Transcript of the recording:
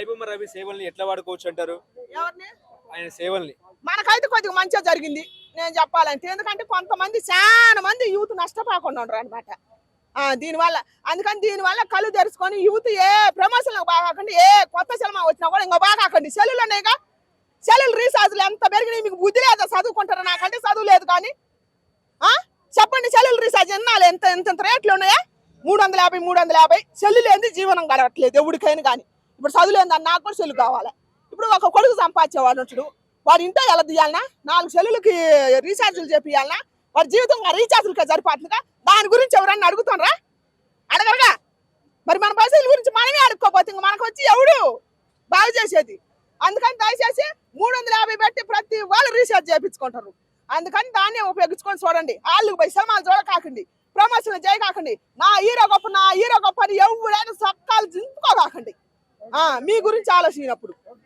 ఐబొమ్మ రవి సేవల్ని ఎట్లా వాడుకోవచ్చు అంటారు? ఎవరిని? ఆయన సేవల్ని. మనకైతే కొద్దిగా మంచిగా జరిగింది నేను చెప్పాలంటే. ఎందుకంటే కొంతమంది చాలా మంది యూత్ నష్టపోకుండా ఉండరు అనమాట దీనివల్ల అందుకని దీనివల్ల కళ్ళు తెరుచుకొని యూత్ ఏ ప్రమోషన్ బాగాకండి ఏ కొత్త సినిమా వచ్చినా కూడా ఇంకా బాగాకండి. సెల్లులు ఉన్నాయిగా? సెల్లులు రీఛార్జ్లు ఎంత పెరిగినాయి? మీకు బుద్ధి లేదా? చదువుకుంటారా? నాకంటే చదువు లేదు కానీ. ఆ? చెప్పండి సెల్లులు రీఛార్జ్ ఎంత ఎంత ఎంత రేట్లు ఉన్నాయా? మూడు వందల యాభై మూడు వందల యాభై. సెల్లు లేని జీవనం గడవట్లేదు ఎవరికైనా కానీ. ఇప్పుడు చదువు నాకు కూడా సెల్లు కావాలి. ఇప్పుడు ఒక కొడుకు సంపాదించేవాడు ఉంటాడు వాడు ఇంట్లో ఎలా తీయాలనా నాలుగు సెల్లులకి రీఛార్జీలు చేపియాలనా వాడి జీవితం ఆ రీఛార్జీలకే సరిపోతుందిగా దాని గురించి ఎవరన్నా అడుగుతున్నారా అడగరుగా. మరి మన పైసల గురించి మనమే అడుక్కోపోతే ఇంక మనకు వచ్చి ఎవడు? బాగు చేసేది. అందుకని దయచేసి మూడు వందల యాభై పెట్టి ప్రతి వాళ్ళు రీఛార్జ్ చేయించుకుంటారు అందుకని దాన్ని ఉపయోగించుకొని చూడండి. వాళ్ళు పోయి సినిమాలు చూడకాకండి. ప్రమోషన్ చేయకాకండి. నా హీరో గొప్ప నా హీరో గొప్ప అని ఎవరైనా మీ గురించి ఆలోచించినప్పుడు.